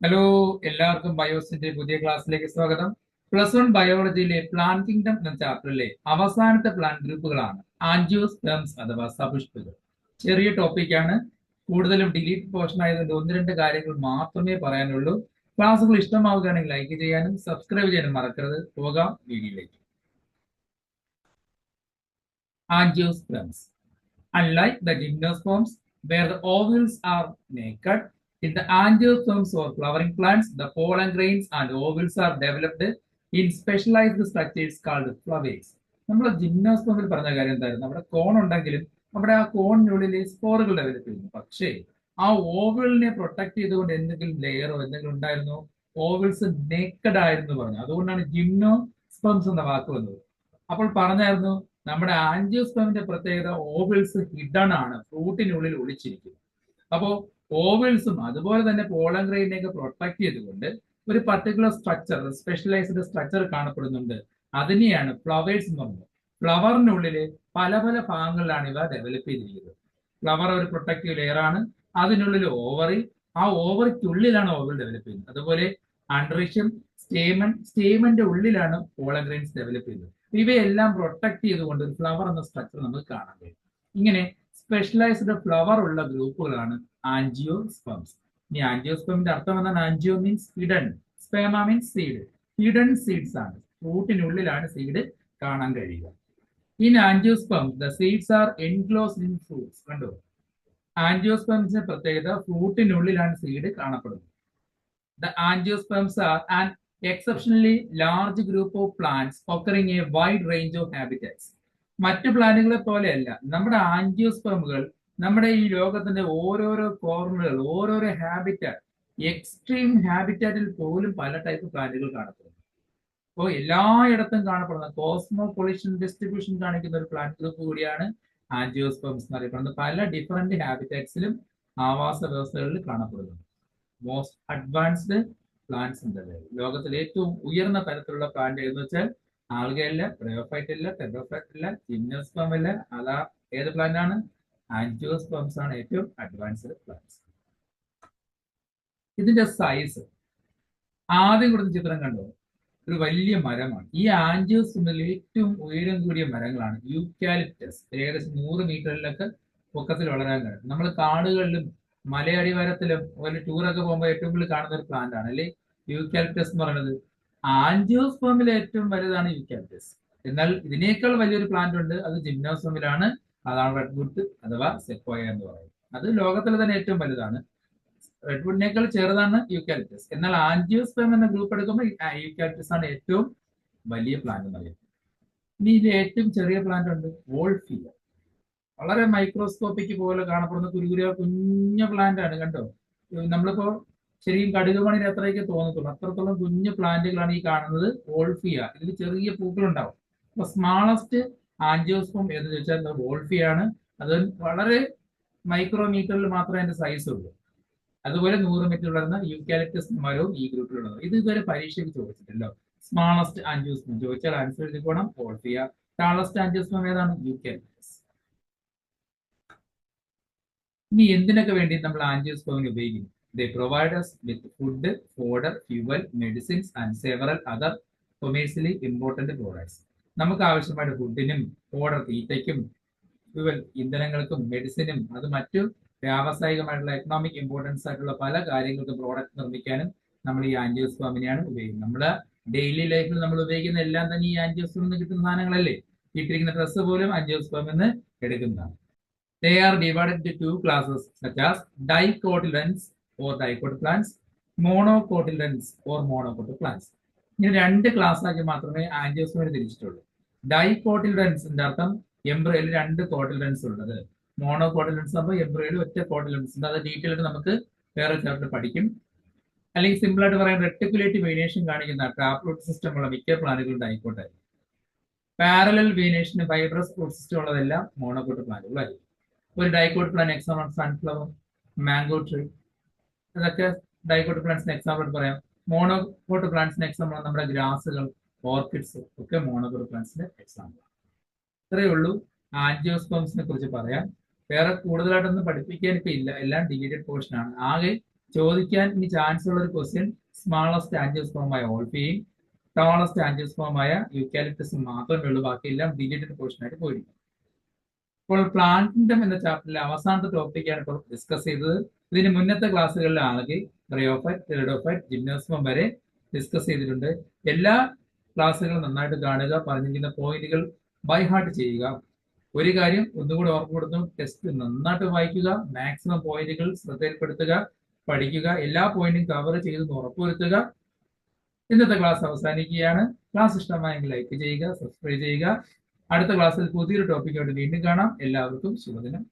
Hello എല്ലാവർക്കും ബയോസിന്റെ പുതിയ ക്ലാസ്സിലേക്ക് സ്വാഗതം. പ്ലസ് വൺ ബയോളജിയിലെ പ്ലാന്റ് കിങ്ഡം എന്ന ചാപ്റ്ററിലെ അവസാനത്തെ പ്ലാന്റ് ഗ്രൂപ്പുകളാണ് ആൻജിയോസ്പെംസ് അഥവാ സപുഷ്പകൾ ചെറിയ ടോപ്പിക്കാണ് കൂടുതലും ഡിലീറ്റ് പോർഷൻ ആയതുകൊണ്ട് ഒന്ന് രണ്ട് കാര്യങ്ങൾ മാത്രമേ പറയാനുള്ളൂ. ക്ലാസ്സുകൾ ഇഷ്ടമാവുകയാണെങ്കിൽ ലൈക്ക് ചെയ്യാനും സബ്സ്ക്രൈബ് ചെയ്യാനും മറക്കരുത്. പോകാം വീഡിയോയിലേക്ക്. Angiosperms. Unlike the gymnosperms, where the ovules are naked, in the angiosperms or flowering plants, the pollen grains and ovules are developed in specialized structures called flowers. നമ്മൾ ജിംനോസ്പമിൽ പറഞ്ഞ കാര്യം എന്തായിരുന്നു? നമ്മുടെ കോൺ ഉണ്ടെങ്കിലും നമ്മുടെ ആ കോണിനുള്ളിൽ സ്പോറുകൾ ഡെവലപ്പ് ചെയ്യുന്നു. പക്ഷേ ആ ഓവിളിനെ പ്രൊട്ടക്ട് ചെയ്തുകൊണ്ട് എന്തെങ്കിലും ലെയറോ എന്തെങ്കിലും ഉണ്ടായിരുന്നു? ഓവിൾസ് നേക്കഡ് ആയിരുന്നു പറഞ്ഞു അതുകൊണ്ടാണ് ജിംനോസ്പംസ് എന്ന വാക്ക് വന്നത്. അപ്പോൾ പറഞ്ഞായിരുന്നു നമ്മുടെ ആൻജിയോസ്പമിന്റെ പ്രത്യേകത ഓവിൾസ് ഹിഡൺ ആണ് ഫ്രൂട്ടിനുള്ളിൽ ഒളിച്ചിരിക്കുന്നത് അപ്പോൾ ഓവിൾസും അതുപോലെ തന്നെ പോളൻ ഗ്രെയിനെയൊക്കെ പ്രൊട്ടക്ട് ചെയ്തുകൊണ്ട് ഒരു പർട്ടിക്കുലർ സ്ട്രക്ചർ സ്പെഷ്യലൈസ്ഡ് സ്ട്രക്ചർ കാണപ്പെടുന്നുണ്ട്. അതിനെയാണ് ഫ്ലവേഴ്സ് എന്ന് പറയുന്നത്. ഫ്ലവറിനുള്ളിൽ പല പല ഭാഗങ്ങളിലാണ് ഇവ ഡെവലപ്പ് ചെയ്തിരിക്കുന്നത്. ഫ്ലവർ ഒരു പ്രൊട്ടക്റ്റീവ് ലെയർ ആണ്. അതിനുള്ളിൽ ഓവറി ആ ഓവറിക്കുള്ളിലാണ് ഓവൽ ഡെവലപ്പ് ചെയ്യുന്നത്. അതുപോലെ അണ്ടറിഷ്യം സ്റ്റേമൻ സ്റ്റേമന്റെ ഉള്ളിലാണ് പോളൻ ഗ്രെയിൻസ് ഡെവലപ്പ് ചെയ്യുന്നത്. ഇവയെല്ലാം പ്രൊട്ടക്ട് ചെയ്തുകൊണ്ട് ഒരു ഫ്ലവർ എന്ന സ്ട്രക്ചർ നമുക്ക് കാണാൻ കഴിയും. ഇങ്ങനെ സ്പെഷ്യലൈസ്ഡ് ഫ്ലവർ ഉള്ള ഗ്രൂപ്പുകളാണ് ആൻജിയോ സ്പംസ് ഇനി ആൻജിയോ ആൻജിയോസ്പമിന്റെ അർത്ഥം എന്താണ് angio means hidden sperma means seed hidden seeds ആണ്. ഫ്രൂട്ടിനുള്ളിലാണ് സീഡ് കാണാൻ കഴിയുക. In angiosperm the seeds are enclosed in fruits കണ്ടോ? ആൻജിയോസ്പംസിന്റെ പ്രത്യേകത ഫ്രൂട്ടിനുള്ളിലാണ് സീഡ് കാണപ്പെടുന്നത്. The angiosperms are an exceptionally large group of plants occurring a wide range of habitats. മറ്റു പ്ലാനുകളെ പോലെയല്ല. നമ്മുടെ ആൻജിയോസ്പെമുകൾ നമ്മുടെ ഈ ലോകത്തിന്റെ ഓരോരോ കോർണറുകൾ ഓരോരോ ഹാബിറ്റാറ്റ് എക്സ്ട്രീം ഹാബിറ്റാറ്റിൽ പോലും പല ടൈപ്പ് പ്ലാന്റുകൾ കാണപ്പെടുന്നു. അപ്പോൾ എല്ലായിടത്തും കാണപ്പെടുന്ന കോസ്മോപൊളിഷൻ ഡിസ്ട്രിബ്യൂഷൻ കാണിക്കുന്ന ഒരു പ്ലാന്റ് ഗ്രൂപ്പ് കൂടിയാണ് ആൻജിയോസ്പംസ് എന്ന് അറിയപ്പെടുന്നത്. പല ഡിഫറെന്റ് ഹാബിറ്റാറ്റ്സിലും ആവാസ വ്യവസ്ഥകളിൽ കാണപ്പെടുന്നു. മോസ്റ്റ് അഡ്വാൻസ്ഡ് പ്ലാന്റ്സ് ഉണ്ട് ലോകത്തിലെ ഏറ്റവും ഉയർന്ന തരത്തിലുള്ള പ്ലാന്റ് എന്ന് വെച്ചാൽ ആൽഗയല്ല ബ്രയോഫൈറ്റ് ഇല്ല ടെബ്രോഫൈറ്റ് ഇല്ല ജിംനോസ്പം ഇല്ല അതാ ഏത് പ്ലാന്റ് ആണ്? ആൻജിയോസ്പംസ് ആണ് ഏറ്റവും അഡ്വാൻസ്ഡ് പ്ലാന്റ്സ് ഇതിന്റെ സൈസ് ആദ്യം കൊടുത്ത ചിത്രം കണ്ടു? ഒരു വലിയ മരമാണ്. ഈ ആൻജിയോസ്പമിൽ ഏറ്റവും ഉയരം കൂടിയ മരങ്ങളാണ്. യൂക്കാലിപ്റ്റസ് ഏകദേശം നൂറ് മീറ്ററിലൊക്കെ പൊക്കത്തിൽ വളരാൻ കഴിയും. നമ്മൾ കാടുകളിലും മലയടിവാരത്തിലും ഒരു ടൂറൊക്കെ പോകുമ്പോൾ ഏറ്റവും കൂടുതൽ കാണുന്ന ഒരു പ്ലാന്റ് ആണ്. അല്ലെ? യൂക്കാലിപ്റ്റസ് എന്ന് പറയുന്നത്. ആൻജിയോസ്പേമിലെ ഏറ്റവും വലുതാണ് യൂക്കാലിപ്റ്റസ്. എന്നാൽ ഇതിനേക്കാൾ വലിയൊരു പ്ലാന്റ് ഉണ്ട്. അത് ജിംനോസ്പേമിലാണ് അതാണ് റെഡ്വുഡ് അഥവാ സെക്കോയ എന്ന് പറയുന്നത്. അത് ലോകത്തിലെ തന്നെ ഏറ്റവും വലുതാണ്. റെഡ്വുഡിനേക്കാൾ ചെറുതാണ് യൂക്കാലിപ്റ്റസ്. എന്നാൽ ആൻജിയോസ്പേം എന്ന ഗ്രൂപ്പ് എടുക്കുമ്പോൾ യൂക്കാലിപ്റ്റസ് ആണ് ഏറ്റവും വലിയ പ്ലാന്റ് എന്ന് പറയുന്നത്. ഇനി ഇതിൽ ഏറ്റവും ചെറിയ പ്ലാന്റ് ഉണ്ട് വോൾഫിയ വളരെ മൈക്രോസ്കോപ്പിക്ക് പോലെ കാണപ്പെടുന്ന കുരുകുര കുഞ്ഞ പ്ലാന്റ് ആണ് കണ്ടോ? നമ്മളിപ്പോ ശരിക്കും കടുകുമണിന് അത്രയൊക്കെ തോന്നത്തുള്ളൂ. അത്രത്തോളം കുഞ്ഞു പ്ലാന്റുകളാണ് ഈ കാണുന്നത്. വോൾഫിയ. ഇതിൽ ചെറിയ പൂക്കൾ ഉണ്ടാവും അപ്പൊ സ്മാളസ്റ്റ് ആൻജിയോസ്പോം എന്ന് ചോദിച്ചാൽ വോൾഫിയാണ്. അത് വളരെ മൈക്രോമീറ്ററിൽ മാത്രമേ അതിന്റെ സൈസ് ഉള്ളൂ. അതുപോലെ നൂറ് മീറ്റർ വളർന്ന യൂക്കാലിപ്റ്റസ് മരവും ഈ ഗ്രൂപ്പിലുള്ളത് ഇത് ഇതുവരെ പരീക്ഷയ്ക്ക് ചോദിച്ചിട്ടല്ലോ. സ്മാളസ്റ്റ് ആൻജിയോസ്പോം ചോദിച്ചാൽ ആൻസർ എഴുതിക്കോണം വോൾഫിയ. ടാളസ്റ്റ് ആൻജിയോസ്പോം ഏതാണ്? യൂക്കാലിപ്റ്റസ് ഇനി എന്തിനൊക്കെ വേണ്ടി നമ്മൾ ആൻജിയോസ്പോമിനെ ഉപയോഗിക്കുന്നു? They provide us with food, fodder, fuel, medicines and several other commercially important products നമുക്ക് ആവശ്യമായിട്ട് ഫുഡിനും ഫോഡർ തീറ്റയ്ക്കും ഫ്യൂവൽ ഇന്ധനങ്ങൾക്കും മെഡിസിനും അത് മറ്റു വ്യാവസായികമായിട്ടുള്ള എക്കണോമിക് ഇമ്പോർട്ടൻസ് ആയിട്ടുള്ള പല കാര്യങ്ങൾക്കും പ്രോഡക്റ്റ് നിർമ്മിക്കാനും നമ്മൾ ഈ ആൻജിയോസ്പാമിനെയാണ് ഉപയോഗിക്കുന്നത്. നമ്മുടെ ഡെയിലി ലൈഫിൽ നമ്മൾ ഉപയോഗിക്കുന്ന എല്ലാം തന്നെ ഈ ആൻജിയോസ്പാമിൽ നിന്ന് കിട്ടുന്ന സാധനങ്ങളല്ലേ? ഇട്ടിരിക്കുന്ന ഡ്രസ്സ് പോലും ആൻജിയോസ്പാമിൽ നിന്ന് എടുക്കുന്നതാണ്. They are divided to classes such as dicotyledons or dicot plants, monocotyledons or monocot plants ഇങ്ങനെ രണ്ട് ക്ലാസ് ആക്കി മാത്രമേ ആൻജിയോസ്മോനെ തിരിച്ചിട്ടുള്ളൂ. ഡൈകോട്ടിൽഡൻസിന്റെ അർത്ഥം എംബ്രോയിൽ രണ്ട് കോട്ടിലൻസ് ഉള്ളത്. മോണോകോട്ടിലൻസ് ആകുമ്പോൾ എംബ്രോയിൽ ഒറ്റ കോട്ടിലൻസ് ഉണ്ട്. അത് ഡീറ്റെയിൽ നമുക്ക് വേറെ ചാപ്റ്റർ പഠിക്കും. അല്ലെങ്കിൽ സിമ്പിൾ ആയിട്ട് പറയാൻ റെട്ടിക്കുലേറ്റ് വേരിയേഷൻ കാണിക്കുന്ന ട്രാപ്ലൂട്ട് സിസ്റ്റം ഉള്ള മിക്ക പ്ലാന്റുകളും ഡൈക്കോട്ടായിരിക്കും പാരലൽ വേരിയേഷന് ഫൈബ്രസ് റൂട്ട് സിസ്റ്റം ഉള്ളതെല്ലാം മോണോകോട്ട് പ്ലാന്റുകളായിരിക്കും ഒരു dicot plant example sunflower mango tree ഇതൊക്കെ ഡൈക്കോട്ട് പ്ലാന്റ്സിന് എക്സാമ്പിൾ പറയാം. മോണോകോട്ട് പ്ലാന്റ്സിന് എക്സാമ്പിൾ നമ്മുടെ ഗ്രാസുകൾ ഓർക്കിഡ്സ് ഒക്കെ മോണോകോട്ട് പ്ലാന്റ്സിന്റെ എക്സാമ്പിൾ ഇത്രയേ ഉള്ളൂ. ആൻജിയോസ്പോംസിനെ കുറിച്ച് പറയാം. വേറെ കൂടുതലായിട്ടൊന്നും പഠിപ്പിക്കാൻ ഇപ്പൊ ഇല്ല. എല്ലാം ഡിലീറ്റഡ് പോർഷൻ ആണ്. ആകെ ചോദിക്കാൻ ഇനി ചാൻസ് ഉള്ള ഒരു ക്വസ്റ്റ്യൻ സ്മാളസ്റ്റ് ആൻജിയോസ്പോമായ ഓൾഫിയും ടോളസ്റ്റ് ആൻജിയോസ്പോമായ യൂക്കാലിപ്റ്റസ് മാത്രമേ ഉള്ളൂ. ബാക്കിയെല്ലാം ഡിലീറ്റഡ് പോർഷൻ ആയിട്ട് പോയിരിക്കും. ഇപ്പോൾ പ്ലാന്റിന്റം എന്ന ചാപ്റ്ററിലെ അവസാനത്തെ ടോപ്പിക്കാണ് ഇപ്പോൾ ഡിസ്കസ് ചെയ്തത്. ഇതിന് മുന്നത്തെ ക്ലാസ്സുകളിലാണെങ്കിൽ ബ്രയോഫൈറ്റ് ടെലഡോഫൈറ്റ് ജിംനോസ്മം വരെ ഡിസ്കസ് ചെയ്തിട്ടുണ്ട്. എല്ലാ ക്ലാസ്സുകളും നന്നായിട്ട് കാണുക പറഞ്ഞിരിക്കുന്ന പോയിന്റുകൾ ബൈ ഹാർട്ട് ചെയ്യുക. ഒരു കാര്യം ഒന്നുകൂടി ഓർമ്മ കൊടുത്തു ടെസ്റ്റ് നന്നായിട്ട് വായിക്കുക മാക്സിമം പോയിന്റുകൾ ശ്രദ്ധയിൽപ്പെടുത്തുക പഠിക്കുക എല്ലാ പോയിന്റും കവർ ചെയ്തെന്ന് ഉറപ്പുവരുത്തുക. ഇന്നത്തെ ക്ലാസ് അവസാനിക്കുകയാണ്. ക്ലാസ് ഇഷ്ടമായെങ്കിൽ ലൈക്ക് ചെയ്യുക സബ്സ്ക്രൈബ് ചെയ്യുക. അടുത്ത ക്ലാസ്സിൽ പുതിയൊരു ടോപ്പിക്കായിട്ട് വീണ്ടും കാണാം. എല്ലാവർക്കും ശുഭദിനം